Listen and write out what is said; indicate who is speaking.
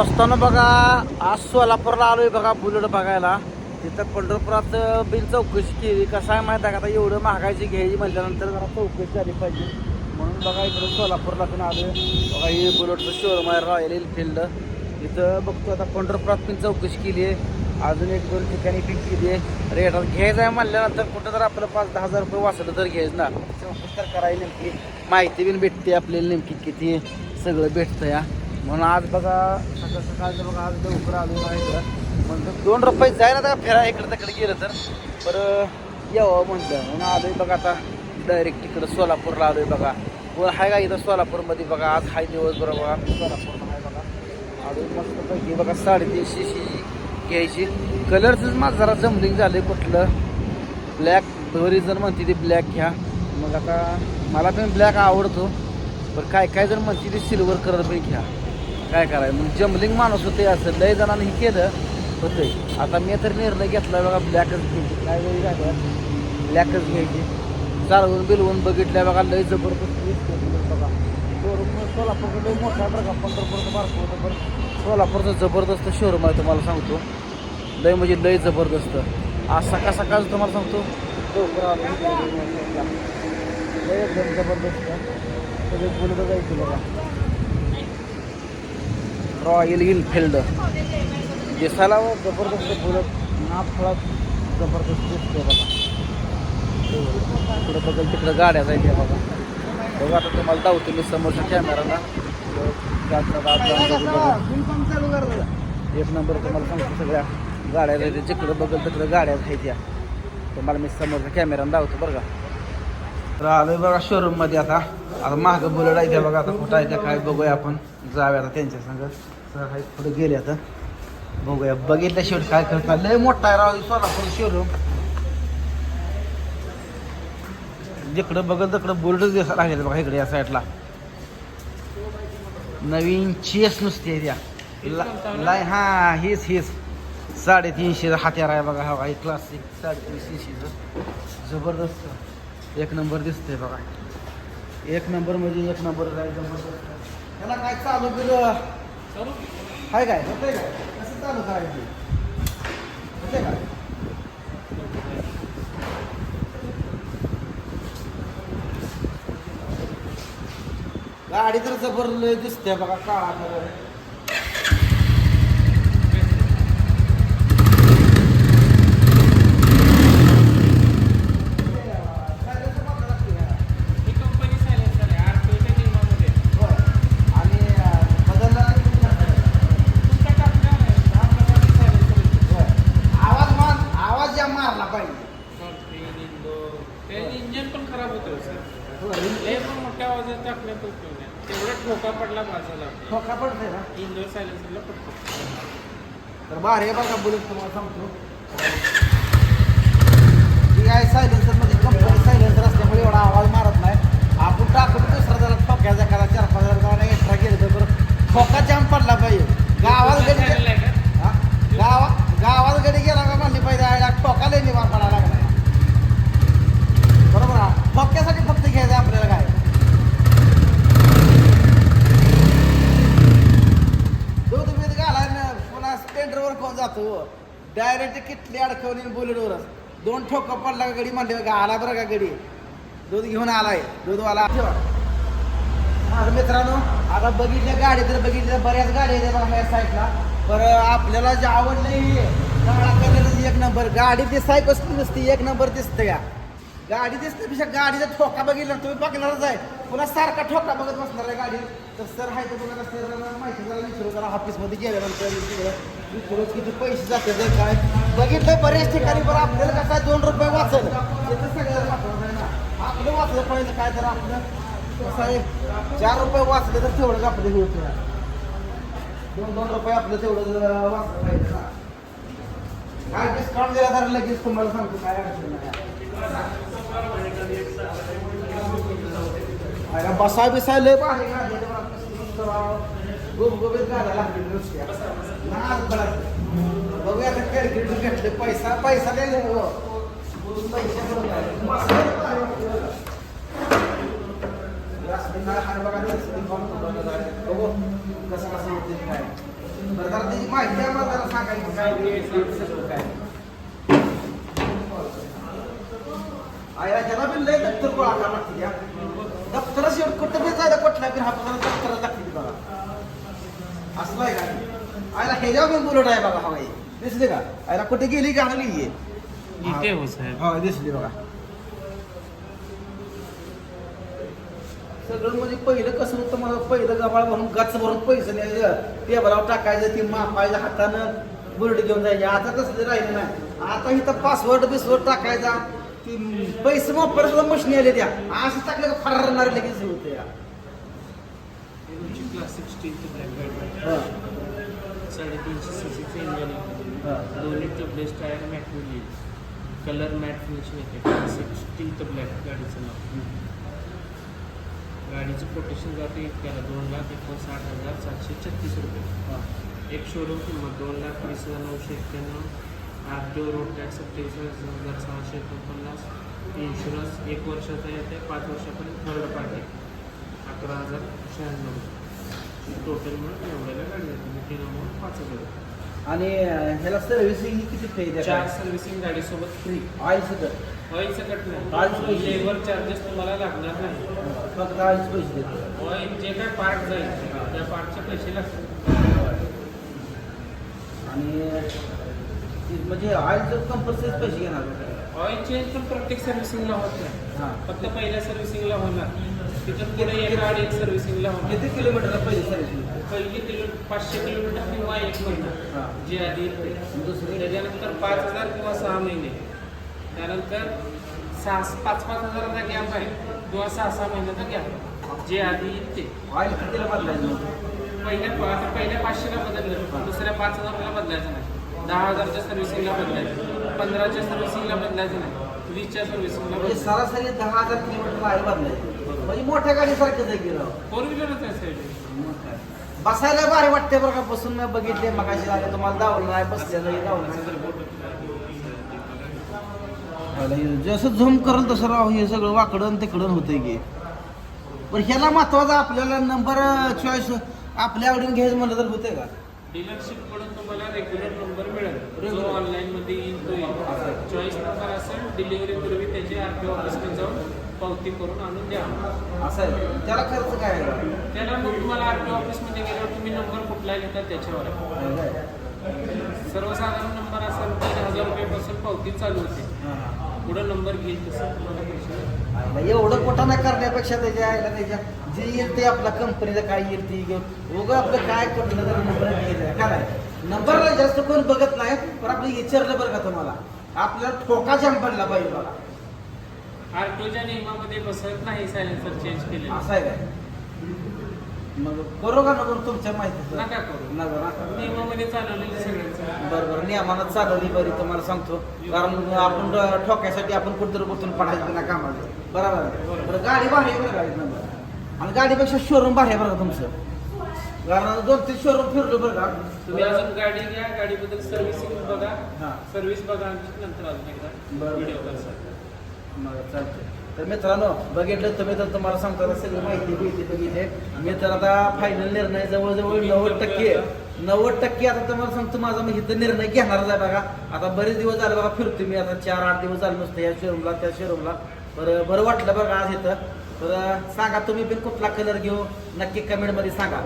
Speaker 1: दोस्तानं बघा आज सोलापूरला आलोय बघा बुलेट बघायला. तिथं पंढरपुरात बिल चौकशी केली. कसं आहे माहिती आहे का? आता एवढं महागायची घ्यायची म्हटल्यानंतर जरा चौकशी झाली पाहिजे. म्हणून बघा इकडं सोलापूरला पण आलोय. बघा हे बुलेटचं शोरूम आहे रॉयल एनफिल्ड इथं बघतो आता पंढरपुरात पण चौकशी केली आहे. अजून एक दोन ठिकाणी पण केली आहे. रेटात घ्यायचं आहे म्हणल्यानंतर कुठं जर आपलं पाच दहा हजार रुपये वाचलं तर घ्यायचं ना. चौकशी तर करायला नेमकी माहिती पण भेटते आपल्याला नेमकी किती सगळं भेटतं या. म्हणून आज बघा सकाळ सकाळचं बघा आज लवकर आलो ना तर म्हणतो दोन रुपये जाय ना फिरा इकडं तिकडे गेलं तर. बरं यावं म्हणलं. म्हणून आलोय बघा आता. डायरेक्ट तिकडं सोलापूरला आलोय बघा. कोण आहे का इथं सोलापूरमध्ये बघा. आज हाय दिवसभर बघा. सोलापूरला आहे बघा. आलोय मस्त पैकी. बघा साडेतीनशे शी घ्यायची. कलरचंच माझं जरा जमलिंग झालं कुठलं. ब्लॅक बरीच जर म्हणते ती ब्लॅक घ्या. मग आता मला पण ब्लॅक आवडतो. पण काय काय जर म्हणते ते सिल्वर कलर पण घ्या. काय करायचं? मग जमलिंग माणूस होते असं. लय जणांनी हे केलं होतंय. आता मी तर निर्णय घेतला बघा ब्लॅकच घ्यायची. काय वेळी झालं? ब्लॅकच घ्यायची. चालवून बिलवून बघितल्या बघा लय जबरदस्त बघा. शोरूम सोलापूरचं लय मोठा आहे बरं का पंढरपूरचं सोलापूरचं जबरदस्त शोरूम आहे तुम्हाला सांगतो. लय म्हणजे लय जबरदस्त. आज सकाळ सकाळ तुम्हाला सांगतो. लय एकदम जबरदस्त. सगळे बोलत जायचं बघा. Royal Enfield. दिसायला व जबरदस्त बोलत ना फळात जबरदस्त दिसतो बघा. इकडं बघल तिकडं गाड्या जायच्या बघा. बघा आता तुम्हाला दावतो मी समोरच्या कॅमेराला एक नंबर तुम्हाला सांगतो सगळ्या. गाड्या जायच्या जिकडं बघल तिकडं गाड्या जायच्या. तुम्हाला मी समोरच्या कॅमेरानं दावतो बरं का. तर आलोय बघा शोरूममध्ये आता. आता माग बुलेट आहे त्या बघा आता कुठं आहे त्या काय बघूया आपण. जाऊया आता त्यांच्या संग. सर हाय पुढे गेले आता. बघूया. बघितल्या शेवट काय करता लय मोठा आहे राव सोलापूर शोरूम जिकडं बघल तिकडं बुलेटच दिसा लागेल बघा इकडे या साईडला नवीन चेस नुसती आहे त्या. लाय हा हीच हेच. साडेतीनशे हात्यार आहे बघा हा क्लासिक साडेतीनशेचं जबरदस्त. एक नंबर दिसतंय बघा. एक नंबर म्हणजे एक नंबर आहे जबरदस्त त्याला काय चालू केलं? हाय काय? होतंय काय? कसं चालू करायचं होतंय काय? गाडी तर जबर लय दिसते बघा काळा कलर
Speaker 2: ही कंपनी सायलेन्सर आहे आरटीओच्या नियमामध्ये
Speaker 1: आणि बदलला
Speaker 2: तुमच्या टाकण्यावर आहे दहा प्रकारचे सायलेन्सर येतात
Speaker 1: आवाज मान आवाज या मारला
Speaker 2: ते इंजिन पण खराब होतं सर लय पण मोठ्या आवाजात टाकण्यात उपयोग नाही तेवढा ठोका पडला बाजूला
Speaker 1: ठोका पडतंय ना?
Speaker 2: इंडोर सायलेन्सरला पडतो.
Speaker 1: तर बाहेर बघा बुलेट तुम्हाला सांगतो. ही आहे सायलेन्सरमध्ये कंपनी सायलेन्सर असल्यामुळे एवढा आवाज मारत नाही आपण टाकून दुसरा जरा ठोक्याचा करा चार पाच हजार जाऊन एक्स्ट्रा गेलं तर बरं ठोका जाम पडला पाहिजे गावात गडी
Speaker 2: Channel आहे का?
Speaker 1: हा? गावात गावात गडी गेला का म्हणली पाहिजे आयला ठोका लय निवार पडायला लागला बरोबर हा? ठोक्यासाठी फक्त घ्यायचं आपल्याला काय दूध बीत घालाय ना पुन्हा स्टेंडरवर कोण जातो डायरेक्ट किटली अडकवली बुलेटवरच दोन ठोकं पडला का गडी म्हणले का आला बरं का गडी? दूध घेऊन आलाय. दूधवाला ठेवा मित्रांनो आता बघितल्या गाडी तर बघितल्या बऱ्याच गाड्या आहेत बघा या साईडला पर आपल्याला जे आवडलं काळा कलर एक नंबर. गाडी दिसाय कसली नसती एक नंबर दिसते का गाडी दिसते पेक्षा गाडीचा ठोका बघितला तुम्ही बघणारच आहे. पुन्हा सारखा ठोका बघत बसणार आहे गाडी तर सर आहे तर बघा सर माहिती झालं विचारू जरा ऑफिसमध्ये गेल्यानंतर विचारूच किती पैसे जाते जर काय? बघितलं बऱ्याच ठिकाणी बरं आपल्याला कसं आहे दोन रुपये वाचलं? ते तर सगळ्याला आहे ना. आपलं वाचलं पाहिजे काय तर आपलं. कसं आहे? चार रुपये वाचले तर तेवढंच आपलं हे होतं. दोन दोन रुपये आपलं तेवढं वाचलं पाहिजे ना. काय डिस्काउंट दिला तर लगेच तुम्हाला सांगतो काय अडचण नाही. अरे बसाय बिसाय लय भारी गाडी आहे बघा, कसं मस्त राव. गुबगुबीत गाड्या लागतील नुसत्या. नाद बळाच. बघूया आता कॅल्क्युलेटर घेतले पैसा पैसा लय झाला हो. पैसे बरोबर आहे. मस्त भारी वाटतं बघा. या स्पिनला हात बघा, त्या स्पिन बॉल बघा. बघू कसं कसं होते काय बरं जरा त्याची माहिती आम्हाला जरा सांगायची काय ते सगळं काय आया ज्याला बी लय दप्तर गोळा करावं लागते त्या दप्तर शेवट कुठं बी जायला कुठल्या बी हाताला दप्तर लागते ती बघा. असलं आहे का? आयला ह्याच्यावर पण बुलेट आहे बघा हवाई. दिसली का? आयला कुठे गेली का आणली
Speaker 2: इथे हो
Speaker 1: हो दिसली बघा. सगळं म्हणजे पहिलं कसं होतं मला पहिलं गबाळ भरून गच्च भरून पैसे न्यायचं. टेबलावर टाकायचं ती मापायचं हातानं बुरडी घेऊन जायचे. आता तसं राहिलं नाही. आता इथं पासवर्ड बिसवर्ड टाकायचा. ती पैसे वापरायला मशीन आले त्या. असं टाकलं का फरारणार लगेच होतं या.
Speaker 2: क्लासिक स्टीलचं ब्लॅक गाडी साडेतीनशे सीसीचं इंजन आहे. दोन्ही tyre matte colour matte finishing येते क्लासिक स्टीलचं ब्लॅक गाडीचं नाव. गाडीचं कोटेशन जाते इतक्याला दोन लाख एकोणसाठ हजार सातशे छत्तीस रुपये. एक शोरूम किंमत दोन लाख वीस हजार नऊशे एक्क्याण्णव. R T O road tax सत्तेचाळीस हजार सहाशे एकोणपन्नास इन्शुरन्स एक वर्षाचा येते पाच वर्षापर्यंत थर्ड पार्टी अकरा हजार शहाण्णव. टोटल म्हणून एवढ्याला गाडी मी तीन अमाऊंट पाच हजार
Speaker 1: आणि ह्याला सर्व्हिसिंग किती पे
Speaker 2: चार सर्व्हिसिंग गाडीसोबत फ्री
Speaker 1: ऑइल सगळं
Speaker 2: ऑइल सकट नाही. लेबर चार्जेस तुम्हाला लागणार नाही.
Speaker 1: फक्त ऑइल पैसे देतो.
Speaker 2: ऑइल जे काय पार्ट जाईल त्या पार्टचे पैसे लागतात
Speaker 1: आणि म्हणजे ऑइलचं कंपल्सरी पैसे घेणार?
Speaker 2: ऑइल चेंज पण प्रत्येक सर्व्हिसिंगला होत नाही.
Speaker 1: हां.
Speaker 2: फक्त पहिल्या सर्व्हिसिंगला होणार. तिथून पुढे गाडी एक सर्व्हिसिंगला होणार.
Speaker 1: किती किलोमीटरला पैसे सर्व्हिसिंग
Speaker 2: पहिली किलो पाचशे किलोमीटर किंवा एक महिना. जे आधी
Speaker 1: दुसरी?
Speaker 2: त्याच्यानंतर पाच हजार किंवा सहा महिने. त्यानंतर सहा पाच पाच हजाराचा गॅप आहे. किंवा सहा सहा महिन्याचा गॅप जे आधी येते
Speaker 1: ऑइल कितीला बदलायचं?
Speaker 2: पहिल्या पहिल्या पाचशेला बदललं. दुसऱ्या पाच हजारला बदलायचं नाही. दहा हजारच्या सर्व्हिसिंगला बदलायचं. पंधराच्या सर्व्हिसिंगला बदलायचं नाही. वीसच्या सर्व्हिसिंगला
Speaker 1: म्हणजे
Speaker 2: बदलायचं.
Speaker 1: सरासरी दहा हजार किलोमीटरला ऑइल बदलायचं. म्हणजे मोठ्या गाडीसारखंच आहे की राव?
Speaker 2: फोर व्हीलरच
Speaker 1: मग काय. बसायला भारी वाटते बरं का बसून मी बघितले मगाशी लागले तुम्हाला दावलं नाही बसलेलं नाही जसं झूम करल तसं राव हे सगळं वाकडं तिकडं होतंय की. पण ह्याला महत्त्वाचा आपल्याला नंबर चॉईस आपल्या आवडीने घ्यायचं म्हणलं तर होतंय का?
Speaker 2: डीलरशिपकडून तुम्हाला रेग्युलर नंबर मिळेल जो. ऑनलाईन मध्ये येईल तो येईल चॉईस नंबर असेल डिलिव्हरी पूर्वी त्याची आरटीओ ऑफिसमध्ये जाऊन पावती करून आणून द्या
Speaker 1: असं आहे त्याला खर्च काय आहे?
Speaker 2: त्याला मग तुम्हाला आरटीओ ऑफिसमध्ये गेल्यावर तुम्ही नंबर कुठला घेता त्याच्यावर आहे. सर्वसाधारण नंबर असेल तीन हजार रुपयापासून पावती चालू होते. पुढे नंबर घेईल तसं तुम्हाला पैसे
Speaker 1: एवढं कोटा नाही करण्यापेक्षा त्याच्या त्याच्या जे येईल ते आपल्या कंपनीचं काय येईल ते घेऊन. उगं आपलं काय कुठलं तर नंबर काय नंबरला जास्त कोण बघत नाही पण आपलं विचारलं बरं का तुम्हाला. आपल्याला ठोका जाम पडला पाहिजे बघा
Speaker 2: आरटीओच्या नियमामध्ये बसत नाही सायलेन्सर चेंज केलेलं.
Speaker 1: असं आहे काय? मग करू का नको तुमच्या माहितीचं?
Speaker 2: नका करू.
Speaker 1: नका नका.
Speaker 2: नियमामध्ये चालवलेलं सगळ्यांचं.
Speaker 1: बरं बरं. नियमानं चालवली बरी तुम्हाला सांगतो. कारण आपण ठोक्यासाठी आपण कुठतरी कुठून पडायचं ना कामाला. बरोबर? आहे? बरं गाडी भारी बरं गाडी नंबर. आणि गाडीपेक्षा शोरूम भारी आहे बरं का तुमचं? कारण दोन तीन शोरूम फिरलो बरं का.
Speaker 2: तुम्ही अजून गाडी घ्या गाडीबद्दल सर्व्हिसिंग बघा.
Speaker 1: हां.
Speaker 2: सर्व्हिस बघा नंतर अजून एकदा
Speaker 1: बरं.
Speaker 2: व्हिडिओ करा
Speaker 1: बरं, चालतंय. तर मित्रांनो बघितलं तुम्ही तर तुम्हाला सांगतो आता सगळी माहिती माहिती बघितली मी तर आता फायनल निर्णय जवळजवळ नव्वद टक्के नव्वद टक्के आता तुम्हाला सांगतो माझा मी इथं निर्णय घेणारच आहे बघा. आता बरेच दिवस झाले बघा फिरतो मी. आता चार आठ दिवस झाले नुसतं या शोरूमला त्या शोरूमला बरं बरं वाटलं बघा आज इथं. तर सांगा तुम्ही पण कुठला कलर घेऊ? नक्की कमेंटमध्ये सांगा.